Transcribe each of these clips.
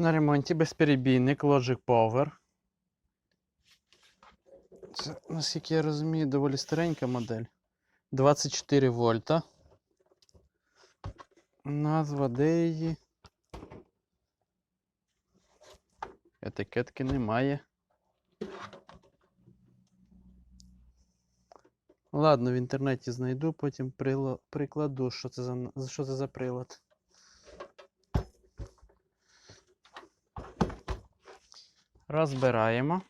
На ремонті безперебійник Logic Power. Це, наскільки я розумію, доволі старенька модель. 24 вольта. Назва де її? Етикетки немає. Ладно, в інтернеті знайду, потім прикладу, що це за, що це за прилад. Розбираємо.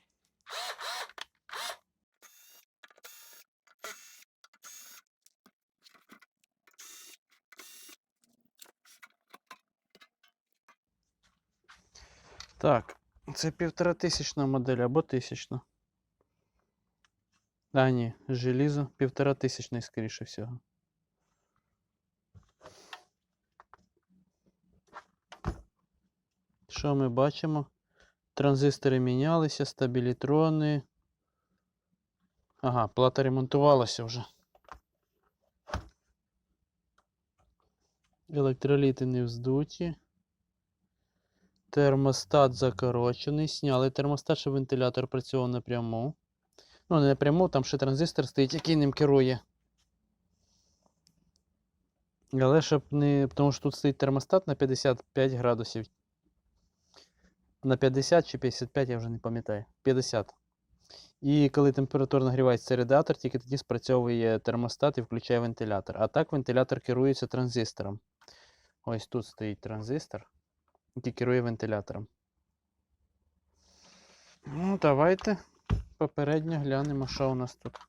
Так, це півтора тисячна модель або тисячна. А, ні, желізо півтора тисячний, скоріше всього. Що ми бачимо? Транзистори мінялися, стабілітрони. Ага, плата ремонтувалася вже. Електроліти не вздуті. Термостат закорочений. Сняли термостат, щоб вентилятор працював напряму. Ну, не напряму, там ще транзистор стоїть, який ним керує. Але щоб не. Тому що тут стоїть термостат на 55 градусів. На 50 чи 55, я вже не пам'ятаю. 50. І коли температура нагрівається радіатор, тільки тоді спрацьовує термостат і включає вентилятор. А так вентилятор керується транзистором. Ось тут стоїть транзистор, який керує вентилятором. Ну, давайте попередньо глянемо, що у нас тут.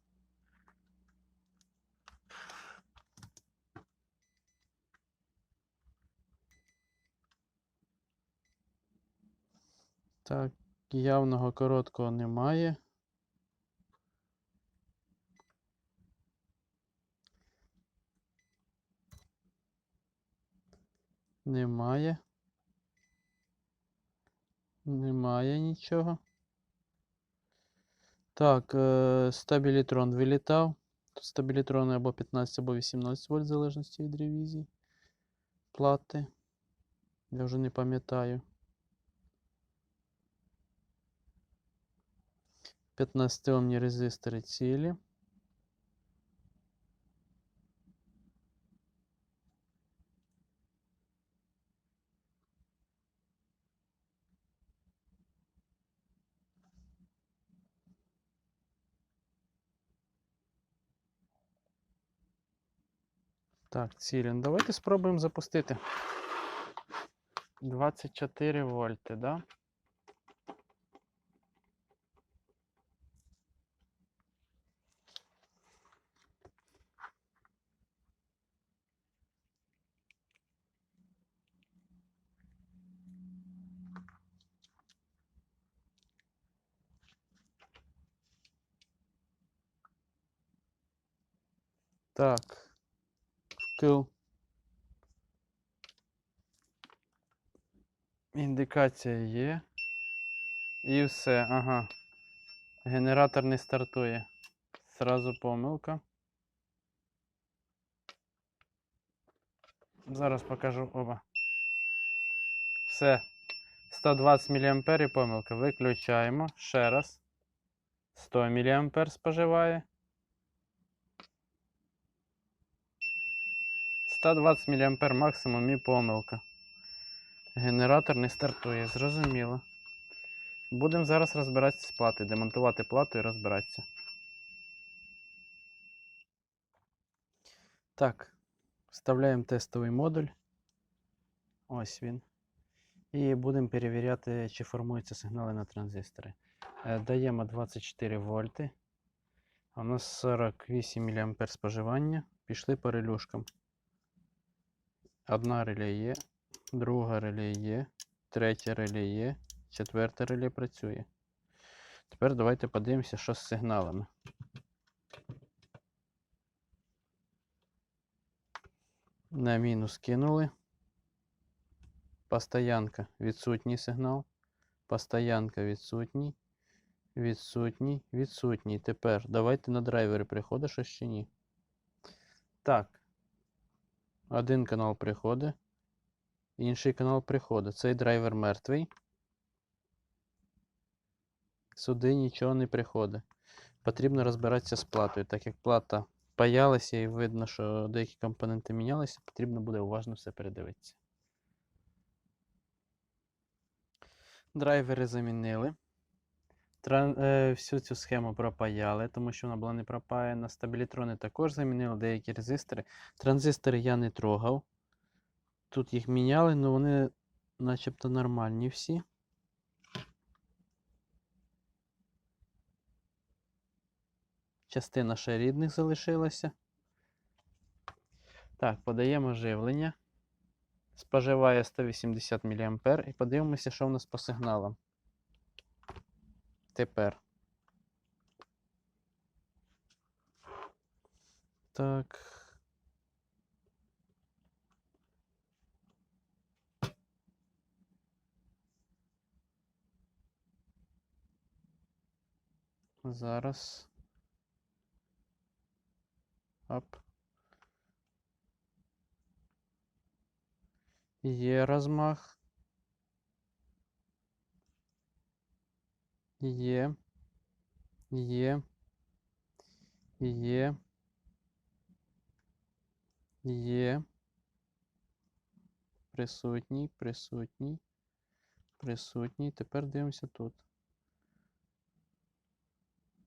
Так, явного короткого немає. Немає. Немає нічого. Так, е, стабілітрон вилітав. Тут стабілітрони або 15, або 18 вольт, в залежності від ревізії. Плати. Я вже не пам'ятаю. 15 омні резистори цілі. Так, цілі. Давайте спробуємо запустити. 24 вольти, да? Так. Вкил. Індикація є. І все, ага. Генератор не стартує. Зразу помилка. Зараз покажу оба. Все. 120 мА і помилка. Виключаємо. Ще раз. 100 мА споживає. 120 мА максимум і помилка. Генератор не стартує, зрозуміло. Будемо зараз розбиратися з платою, демонтувати плату і розбиратися. Так, вставляємо тестовий модуль. Ось він. І будемо перевіряти, чи формуються сигнали на транзистори. Е, Даємо 24 вольти. У нас 48 мА споживання. Пішли по релюшкам. Одна реле є, друга реле є, третя реле є, четверта реле працює. Тепер давайте подивимося, що з сигналами. На мінус кинули. Постоянка відсутній сигнал. Постоянка відсутній. Відсутній, відсутній. Тепер давайте на драйвери приходить щось чи ні. Так. Один канал приходить. Інший канал приходу. Цей драйвер мертвий. Сюди нічого не приходить. Потрібно розбиратися з платою. Так як плата паялася і видно, що деякі компоненти мінялися, потрібно буде уважно все передивитися. Драйвери замінили. Е, всю цю схему пропаяли, тому що вона була не пропаяна. Стабілітрони також замінили деякі резистори. Транзистори я не трогав. Тут їх міняли, але вони начебто нормальні всі. Частина ще рідних залишилася. Так, подаємо живлення. Споживає 180 мА і подивимося, що в нас по сигналам. Тепер. Так. Зараз. Оп. Є розмах. Є. Є. Є. Є. Присутній, присутній. Присутній. Тепер дивимося тут.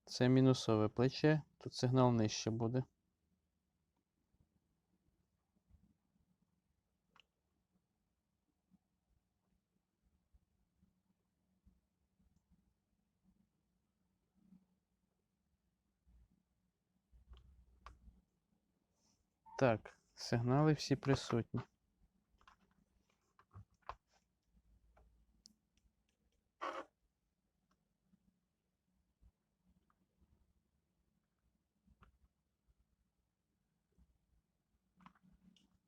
Це мінусове плече. Тут сигнал нижче буде. Так, сигнали всі присутні.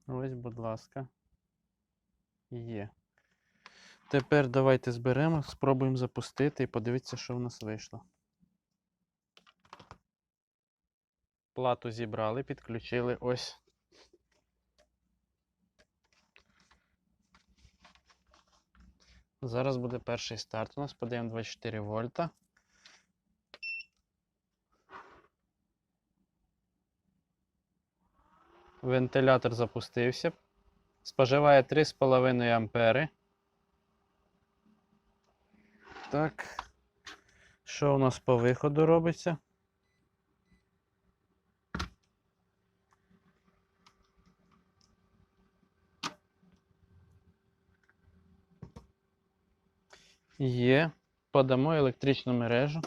Ось, будь ласка. Є. Тепер давайте зберемо, спробуємо запустити і подивитися, що в нас вийшло. Плату зібрали, підключили ось. Зараз буде перший старт. У нас подаємо 24 вольта. Вентилятор запустився. Споживає 3,5 ампери. Так. Що у нас по виходу робиться? Є. Подамо електричну мережу.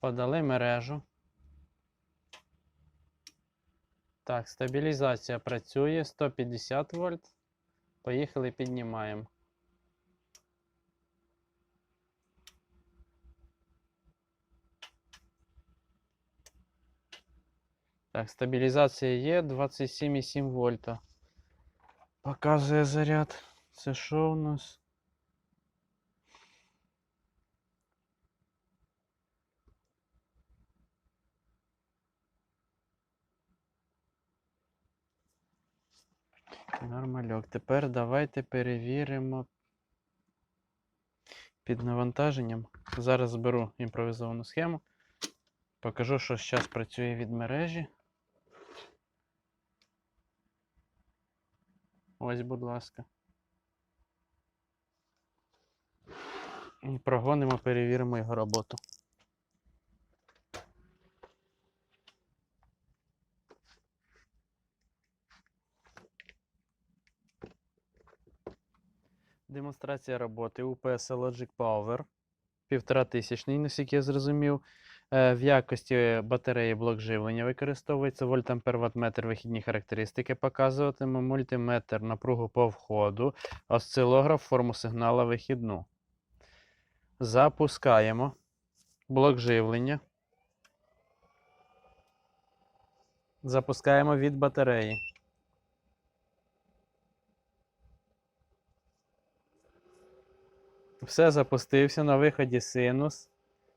Подали мережу. Так, стабілізація працює 150 вольт. Поїхали, піднімаємо. Так, стабілізація є 27,7 вольта. Показує заряд. Це що у нас? Нормальок. Тепер давайте перевіримо під навантаженням. Зараз зберу імпровізовану схему. Покажу, що зараз працює від мережі. Ось, будь ласка. І прогонимо, перевіримо його роботу. Демонстрація роботи UPS Logic Power. Півтора тисячний, наскільки я зрозумів. Е, В якості батареї блок живлення використовується вольтампер ваттметр вихідні характеристики показуватиме мультиметр напругу по входу, осцилограф форму сигнала вихідну. Запускаємо блок живлення. Запускаємо від батареї. Все запустився на виході синус.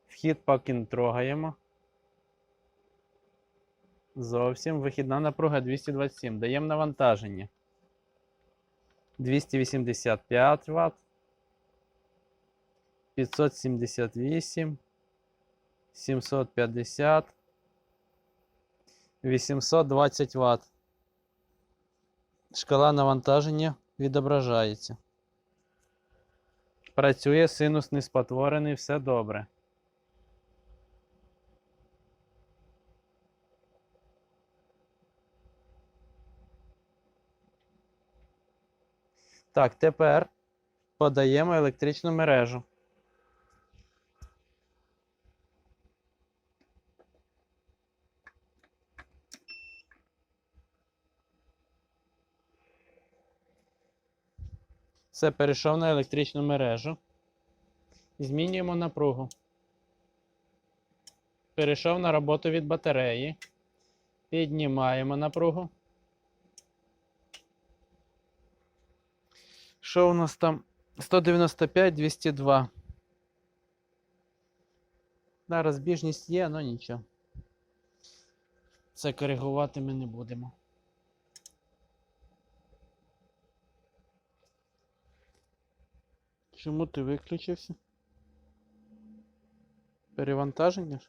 Вхід поки не трогаємо. Зовсім вихідна напруга 227. Даємо навантаження. 285 Вт. 578. 750. 820 Вт. Шкала навантаження відображається. Працює синус не спотворений, все добре. Так, тепер подаємо електричну мережу. Все, перейшов на електричну мережу. Змінюємо напругу. Перейшов на роботу від батареї. Піднімаємо напругу. Що у нас там? 195, 202. Да, розбіжність є, але нічого. Це коригувати ми не будемо. Чому ти виключився? Перевантаження?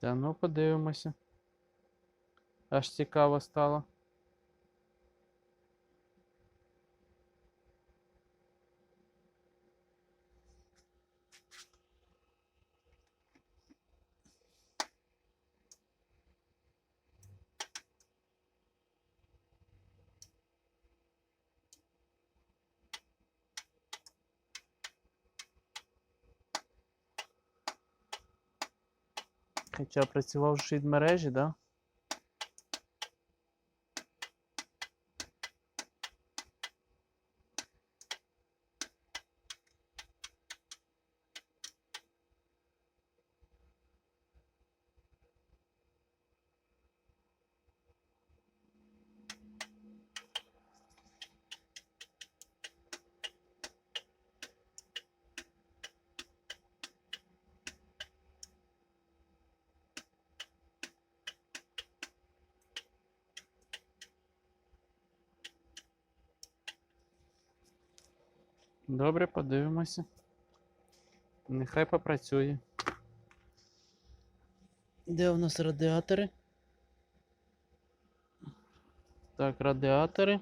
Та ну подивимося. Аж цікаво стало. Хоча працював ж від мережі, да? Добре, подивимося. Нехай попрацює. Де у нас радіатори? Так, радіатори.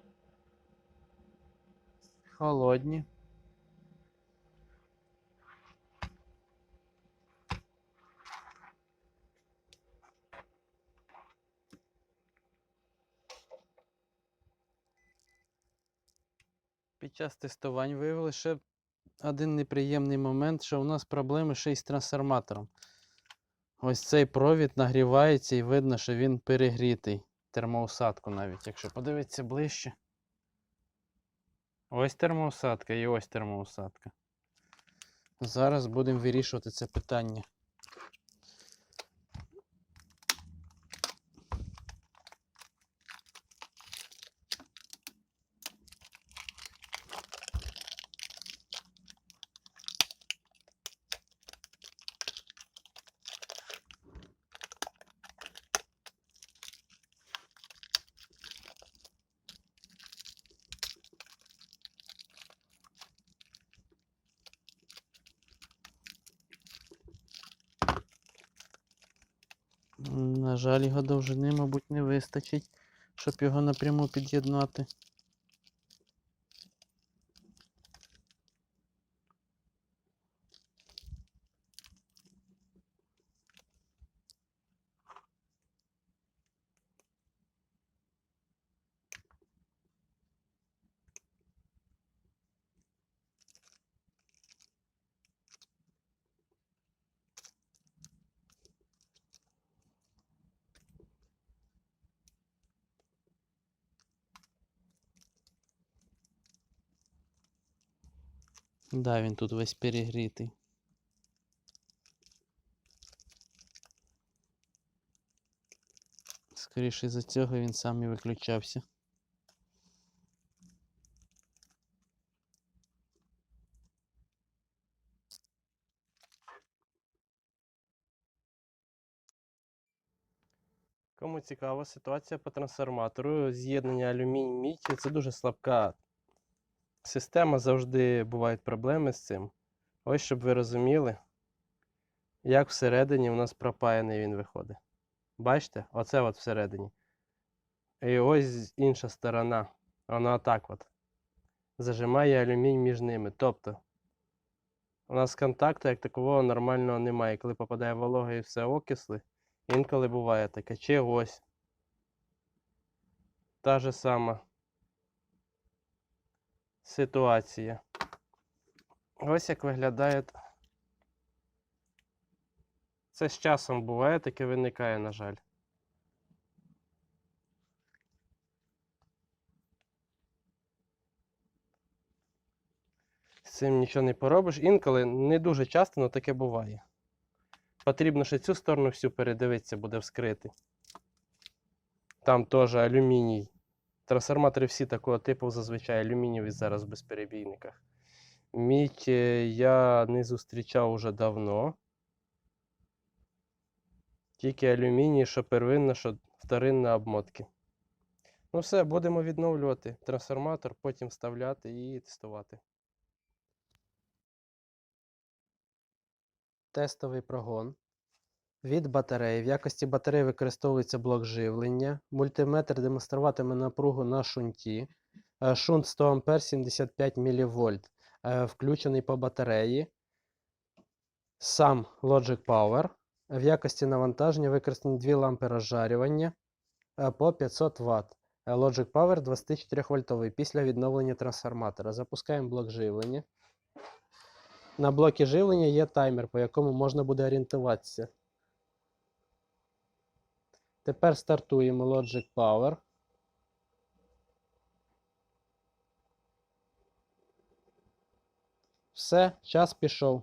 Холодні. Час тестувань виявили ще один неприємний момент, що у нас проблеми ще й з трансформатором. Ось цей провід нагрівається і видно, що він перегрітий. Термоусадку навіть, якщо подивитися ближче. Ось термоусадка і ось термоусадка. Зараз будемо вирішувати це питання. Жаль, його довжини, мабуть, не вистачить, щоб його напряму під'єднати. Да, він тут весь перегрітий. Скоріше за цього він сам і виключався. Кому цікава ситуація по трансформатору, з'єднання алюміній мідь це дуже слабка система, завжди бувають проблеми з цим. Ось щоб ви розуміли, як всередині у нас пропаяний він виходить. Бачите? Оце от всередині. І ось інша сторона. Вона отак от. Зажимає алюмінь між ними. Тобто, у нас контакту як такового нормального немає. Коли попадає волога і все окисли, інколи буває таке. Чи ось. Та же сама ситуація. Ось як виглядає. Це з часом буває, таке виникає, на жаль. З цим нічого не поробиш. Інколи не дуже часто, але таке буває. Потрібно ще цю сторону всю передивитися, буде вскрити. Там теж алюміній. Трансформатори всі такого типу зазвичай алюмінієві зараз в безперебійниках. Мідь е, я не зустрічав уже давно. Тільки алюміній, що первинна, що вторинна обмотки. Ну все, будемо відновлювати трансформатор, потім вставляти і тестувати. Тестовий прогон. Від батареї. В якості батареї використовується блок живлення. Мультиметр демонструватиме напругу на шунті. Е, Шунт 100 А 75 мВ. Включений по батареї. Сам Logic Power. В якості навантаження використані дві лампи розжарювання е, по 500 Вт. Е, Logic Power 24 вольтовий після відновлення трансформатора. Запускаємо блок живлення. На блокі живлення є таймер, по якому можна буде орієнтуватися. Тепер стартуємо Logic Power. Все, час пішов.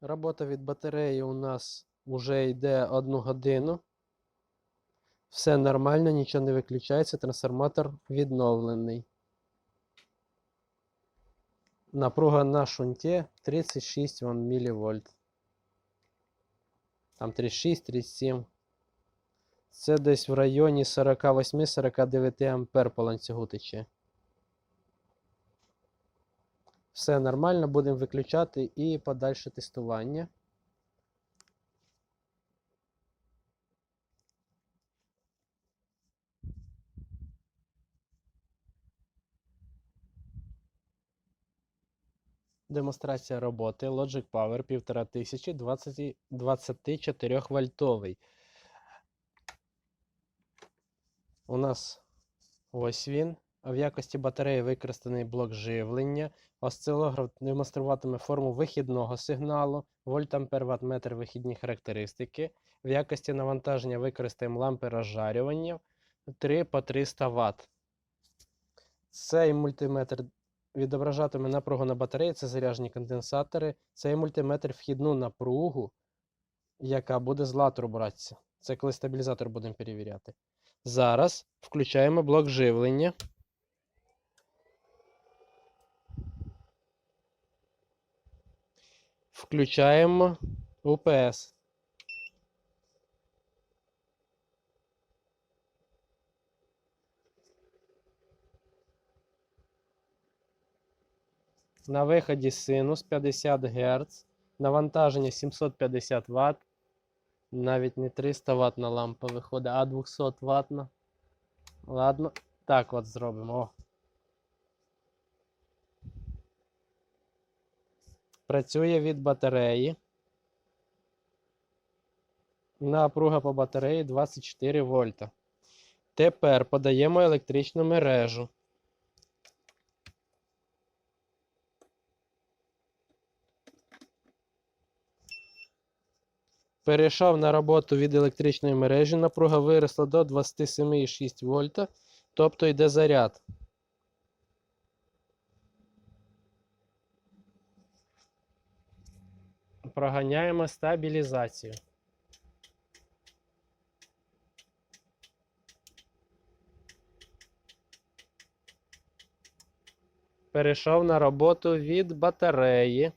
Робота від батареї у нас вже йде одну годину. Все нормально, нічого не виключається, трансформатор відновлений. Напруга на шунті 36 вон, мВ. Там 36-37. Це десь в районі 48-49 ампер по ланцюгу тече. Все нормально, будемо виключати і подальше тестування. Демонстрація роботи Logic Power 1500 24 вольтовий. У нас ось він. В якості батареї використаний блок живлення. Осцилограф демонструватиме форму вихідного сигналу, вольт ампер ватт метр вихідні характеристики. В якості навантаження використаємо лампи розжарювання 3 по 300 Вт. Цей мультиметр відображатиме напругу на батареї, це заряджені конденсатори. Цей мультиметр вхідну напругу, яка буде з латру братися. Це коли стабілізатор будемо перевіряти. Зараз включаємо блок живлення. Включаємо УПС. На виході синус 50 Гц. Навантаження 750 Вт. Навіть не 300 ватна лампа виходить, а 200 ватна. Ладно, так от зробимо. Працює від батареї. Напруга по батареї 24 вольта. Тепер подаємо електричну мережу. Перейшов на роботу від електричної мережі. Напруга виросла до 27,6 вольта, тобто йде заряд. Проганяємо стабілізацію. Перейшов на роботу від батареї.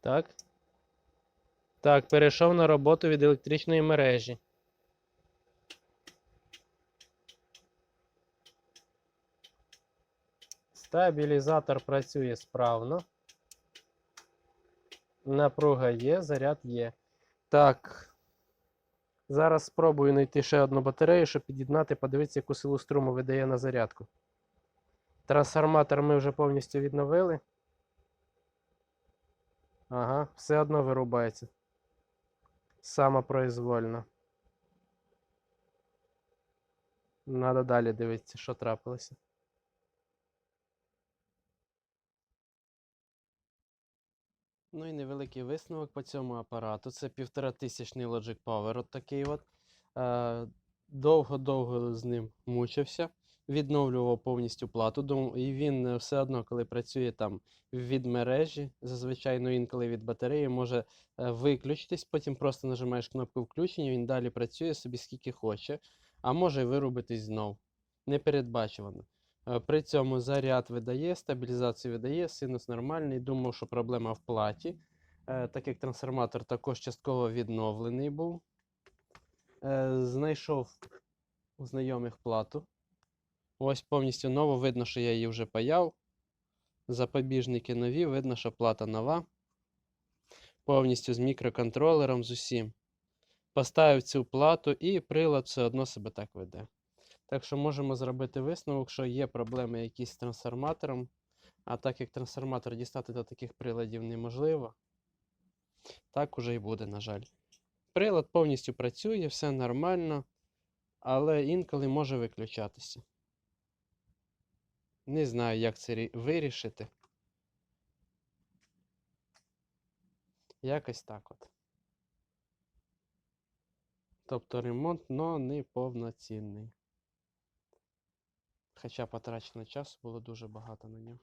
Так. Так, перейшов на роботу від електричної мережі. Стабілізатор працює справно. Напруга є, заряд є. Так. Зараз спробую знайти ще одну батарею, щоб під'єднати, подивитися, яку силу струму видає на зарядку. Трансформатор ми вже повністю відновили. Ага, все одно вирубається. Самопроизвольно. Надо далі дивитися, що трапилося. Ну і невеликий висновок по цьому апарату. Це півторатисячний Logic Power, от такий от. Е, Довго-довго з ним мучився, відновлював повністю плату. І він е, все одно, коли працює там від мережі, зазвичай ну, інколи від батареї, може е, виключитись, потім просто нажимаєш кнопку включення, він далі працює собі скільки хоче, а може вирубитись знов. Непередбачувано. Е, При цьому заряд видає, стабілізацію видає, синус нормальний. Думав, що проблема в платі, е, так як трансформатор також частково відновлений був. Е, Знайшов у знайомих плату. Ось повністю ново. Видно, що я її вже паяв. Запобіжники нові, видно, що плата нова. Повністю з мікроконтролером, з усім. Поставив цю плату і прилад все одно себе так веде. Так що можемо зробити висновок, що є проблеми якісь з трансформатором. А так як трансформатор дістати до таких приладів неможливо, так уже і буде, на жаль. Прилад повністю працює, все нормально, але інколи може виключатися. Не знаю, як це вирішити. Якось так от. Тобто ремонт, но не повноцінний. Хоча потрачено часу було дуже багато на нього.